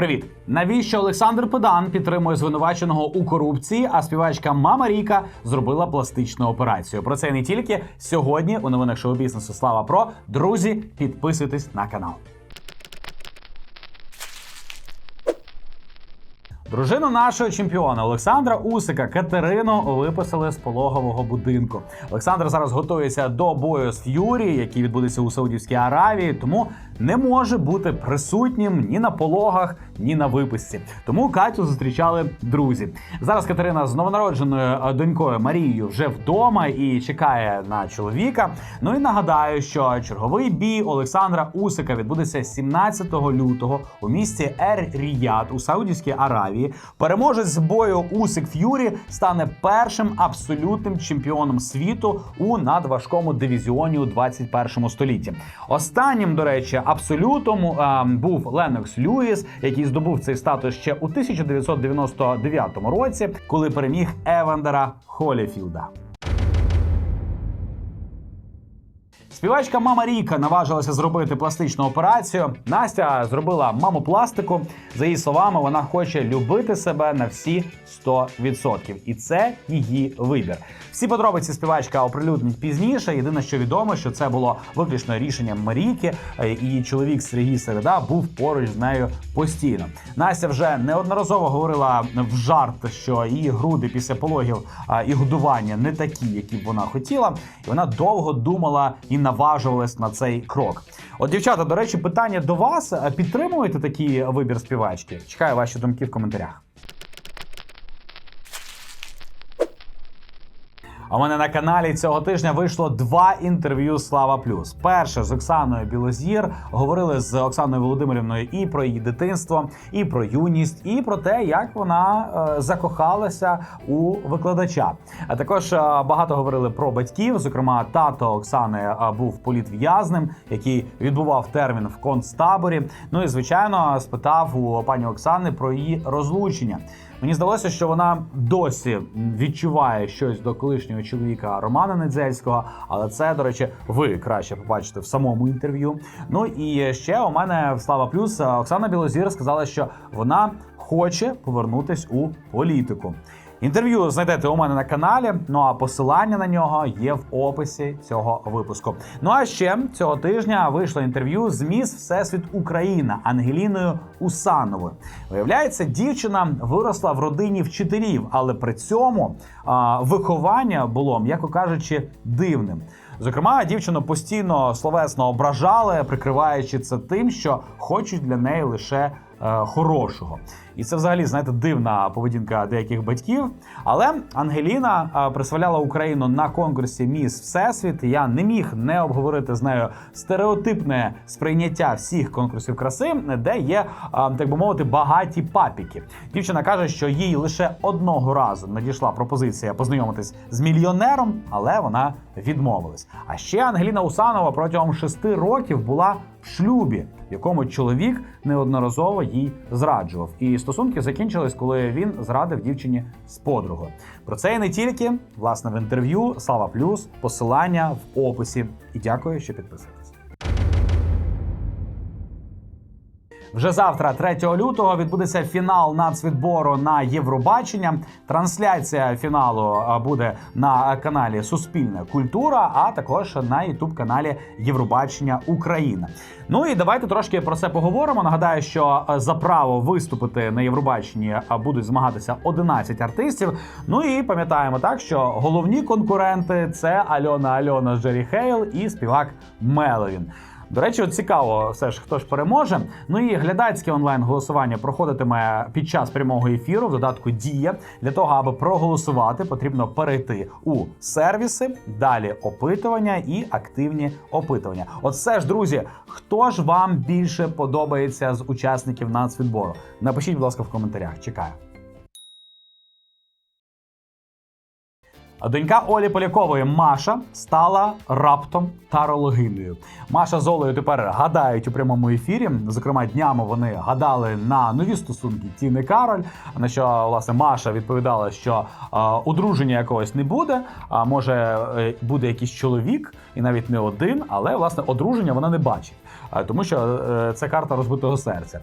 Привіт! Навіщо Олександр Педан підтримує звинуваченого у корупції? А співачка Мама Ріка зробила пластичну операцію. Про це і не тільки сьогодні. У новинах шоу бізнесу Слава Про друзі, підписуйтесь на канал. Дружину нашого чемпіона Олександра Усика Катерину виписали з пологового будинку. Олександр зараз готується до бою з Ф'юрі, який відбудеться у Саудівській Аравії, тому не може бути присутнім ні на пологах, ні на виписці. Тому Катю зустрічали друзі. Зараз Катерина з новонародженою е, донькою Марією вже вдома і чекає на чоловіка. Ну і нагадаю, що черговий бій Олександра Усика відбудеться 17 лютого у місті Ер Ріяд у Саудівській Аравії. Переможець бою Усик Ф'юрі стане першим абсолютним чемпіоном світу у надважкому дивізіоні у 21 столітті. Останнім, до речі, абсолютом е, був Ленокс Льюіс, який здобув цей статус ще у 1999 році, коли переміг Евандера Холіфілда. Співачка Мама Ріка наважилася зробити пластичну операцію. Настя зробила мамопластику. За її словами, вона хоче любити себе на всі 100%. І це її вибір. Всі подробиці співачка оприлюднить пізніше. Єдине, що відомо, що це було виключно рішенням Марійки, і чоловік Сергій Середа був поруч з нею постійно. Настя вже неодноразово говорила в жарт, що її груди після пологів і годування не такі, які б вона хотіла, і вона довго думала і наважувалась на цей крок. От, дівчата, до речі, питання до вас: підтримуєте такий вибір співачки? Чекаю ваші думки в коментарях. У мене на каналі цього тижня вийшло два інтерв'ю Слава Плюс. Перше з Оксаною Білозір говорили з Оксаною Володимирівною і про її дитинство, і про юність, і про те, як вона е, закохалася у викладача. А також е, багато говорили про батьків. Зокрема, тато Оксани е, був політв'язним, який відбував термін в концтаборі. Ну і звичайно спитав у пані Оксани про її розлучення. Мені здалося, що вона досі відчуває щось до колишнього чоловіка Романа Недзельського, але це, до речі, ви краще побачите в самому інтерв'ю. Ну і ще у мене в Слава Плюс Оксана Білозір сказала, що вона хоче повернутись у політику. Інтерв'ю знайдете у мене на каналі. Ну а посилання на нього є в описі цього випуску. Ну а ще цього тижня вийшло інтерв'ю з міс Всесвіт Україна Ангеліною Усановою. Виявляється, дівчина виросла в родині вчителів, але при цьому а, виховання було, м'яко кажучи, дивним. Зокрема, дівчину постійно словесно ображали, прикриваючи це тим, що хочуть для неї лише е, хорошого. І це взагалі знаєте дивна поведінка деяких батьків. Але Ангеліна присваляла Україну на конкурсі Міс Всесвіт. Я не міг не обговорити з нею стереотипне сприйняття всіх конкурсів краси, де є, так би мовити, багаті папіки. Дівчина каже, що їй лише одного разу надійшла пропозиція познайомитись з мільйонером, але вона відмовилась. А ще Ангеліна Усанова протягом шести років була в шлюбі, в якому чоловік неодноразово їй зраджував. І стосунки закінчились, коли він зрадив дівчині з подругою. Про це і не тільки власне в інтерв'ю. Слава плюс, посилання в описі. І дякую, що підписуєтесь. Вже завтра, 3 лютого, відбудеться фінал нацвідбору на Євробачення. Трансляція фіналу буде на каналі Суспільна культура, а також на Ютуб каналі Євробачення Україна. Ну і давайте трошки про це поговоримо. Нагадаю, що за право виступити на Євробаченні будуть змагатися 11 артистів. Ну і пам'ятаємо так, що головні конкуренти це Альона Альона Джері Хейл і співак Меловін. До речі, от цікаво, все ж хто ж переможе. Ну і глядацьке онлайн голосування проходитиме під час прямого ефіру в додатку Дія. Для того, аби проголосувати, потрібно перейти у сервіси, далі опитування і активні опитування. От все ж, друзі, хто ж вам більше подобається з учасників нацвідбору? Напишіть, будь ласка, в коментарях. Чекаю. Донька Олі Полякової Маша стала раптом тарологиною. Маша з Олею тепер гадають у прямому ефірі. Зокрема, днями вони гадали на нові стосунки Тіни Кароль. На що власне Маша відповідала, що одруження якогось не буде. А може е, буде якийсь чоловік, і навіть не один, але власне одруження вона не бачить. тому що е, це карта розбитого серця.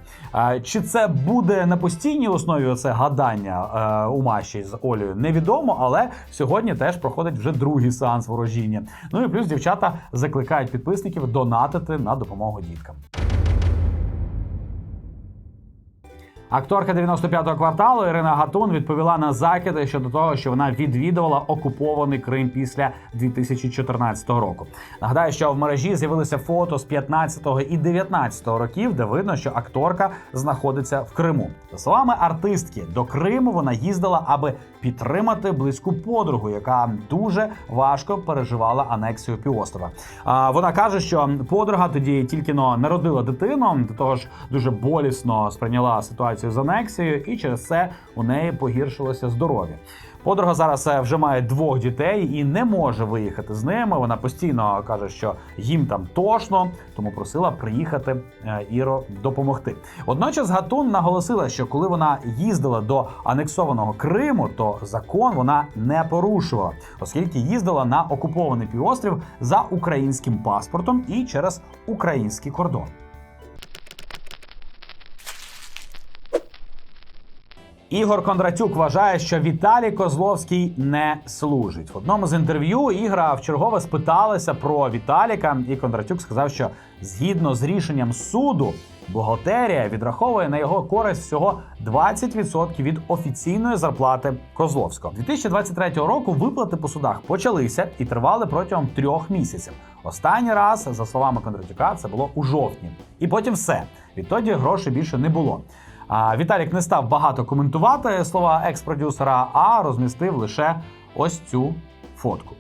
Чи це буде на постійній основі оце гадання е, у Маші з Олею, невідомо, але сьогодні теж проходить вже другий сеанс ворожіння. Ну і плюс дівчата закликають підписників донатити на допомогу діткам. Акторка 95-го кварталу Ірина Гатун відповіла на закиди щодо того, що вона відвідувала окупований Крим після 2014 року. Нагадаю, що в мережі з'явилися фото з 15-го і 19-го років, де видно, що акторка знаходиться в Криму. За словами артистки, до Криму вона їздила, аби підтримати близьку подругу, яка дуже важко переживала анексію півострова. А вона каже, що подруга тоді тільки но народила дитину, до того ж дуже болісно сприйняла ситуацію з анексією, і через це у неї погіршилося здоров'я. Подруга зараз е, вже має двох дітей і не може виїхати з ними. Вона постійно каже, що їм там тошно, тому просила приїхати е, Іро допомогти. Водночас Гатун наголосила, що коли вона їздила до анексованого Криму, то закон вона не порушувала, оскільки їздила на окупований півострів за українським паспортом і через український кордон. Ігор Кондратюк вважає, що Віталій Козловський не служить. В одному з інтерв'ю Ігра вчергове спиталися про Віталіка, і Кондратюк сказав, що згідно з рішенням суду, бухгалтерія відраховує на його користь всього 20% від офіційної зарплати Козловського. 2023 року виплати по судах почалися і тривали протягом трьох місяців. Останній раз, за словами Кондратюка, це було у жовтні. І потім все. Відтоді грошей більше не було. А Віталік не став багато коментувати слова екс-продюсера, а розмістив лише ось цю фотку.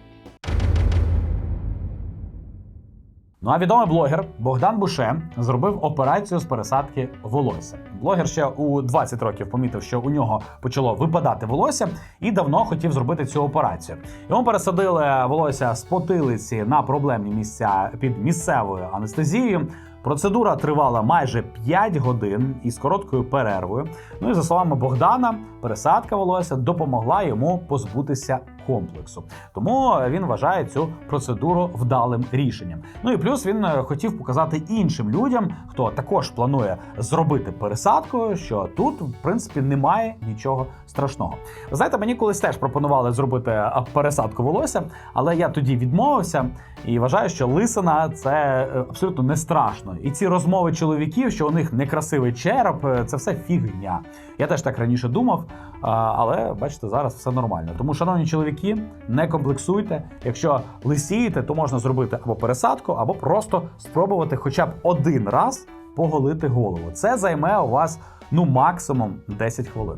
Ну а відомий блогер Богдан Буше зробив операцію з пересадки волосся. Блогер ще у 20 років помітив, що у нього почало випадати волосся, і давно хотів зробити цю операцію. Йому пересадили волосся з потилиці на проблемні місця під місцевою анестезією. Процедура тривала майже 5 годин із короткою перервою. Ну і за словами Богдана, пересадка волосся допомогла йому позбутися комплексу. Тому він вважає цю процедуру вдалим рішенням. Ну і плюс він е, хотів показати іншим людям, хто також планує зробити пересадку, що тут, в принципі, немає нічого страшного. Знаєте, мені колись теж пропонували зробити е, пересадку волосся, але я тоді відмовився і вважаю, що лисина це е, абсолютно не страшно. І ці розмови чоловіків, що у них некрасивий череп, це все фігня. Я теж так раніше думав, але бачите, зараз все нормально. Тому, шановні чоловіки, не комплексуйте. Якщо лисієте, то можна зробити або пересадку, або просто спробувати хоча б один раз поголити голову. Це займе у вас ну максимум 10 хвилин.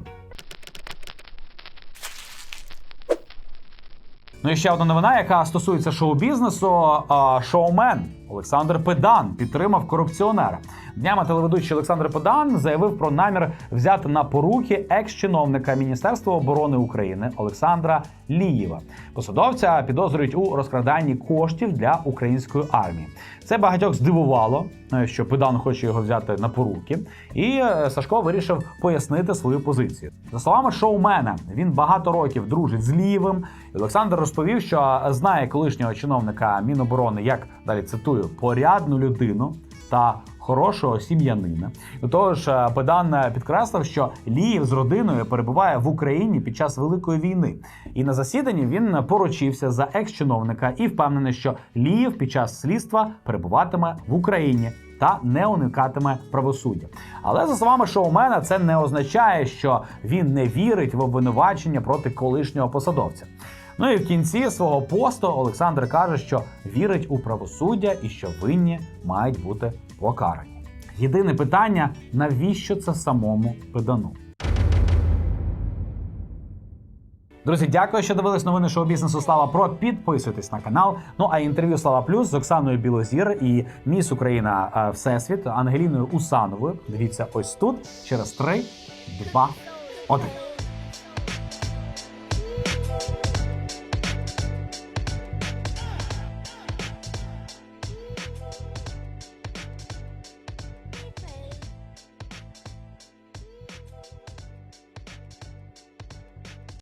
Ну і ще одна новина, яка стосується шоу-бізнесу. Шоумен Олександр Педан підтримав корупціонера. Днями телеведучий Олександр Педан заявив про намір взяти на поруки екс-чиновника Міністерства оборони України Олександра Лієва. Посадовця підозрюють у розкраданні коштів для української армії. Це багатьох здивувало, е, що Педан хоче його взяти на поруки. І е, Сашко вирішив пояснити свою позицію. За словами шоумена, він багато років дружить з Лієвим. Олександр розповів, що знає колишнього чиновника Міноборони, як далі цитую, порядну людину та хорошого сім'янина. До того ж, е, Педан підкреслив, що Ліїв з родиною перебуває в Україні під час великої війни. І на засіданні він поручився за екс-чиновника і впевнений, що Ліїв під час слідства перебуватиме в Україні. Та не уникатиме правосуддя. Але за словами шоумена, це не означає, що він не вірить в обвинувачення проти колишнього посадовця. Ну і в кінці свого посту Олександр каже, що вірить у правосуддя і що винні мають бути покарані. Єдине питання: навіщо це самому педану? Друзі, дякую, що дивились новини шоу бізнесу Слава Про. Підписуйтесь на канал. Ну а інтерв'ю Слава Плюс з Оксаною Білозір і Міс Україна е, Всесвіт Ангеліною Усановою. Дивіться ось тут через 3, 2, 1.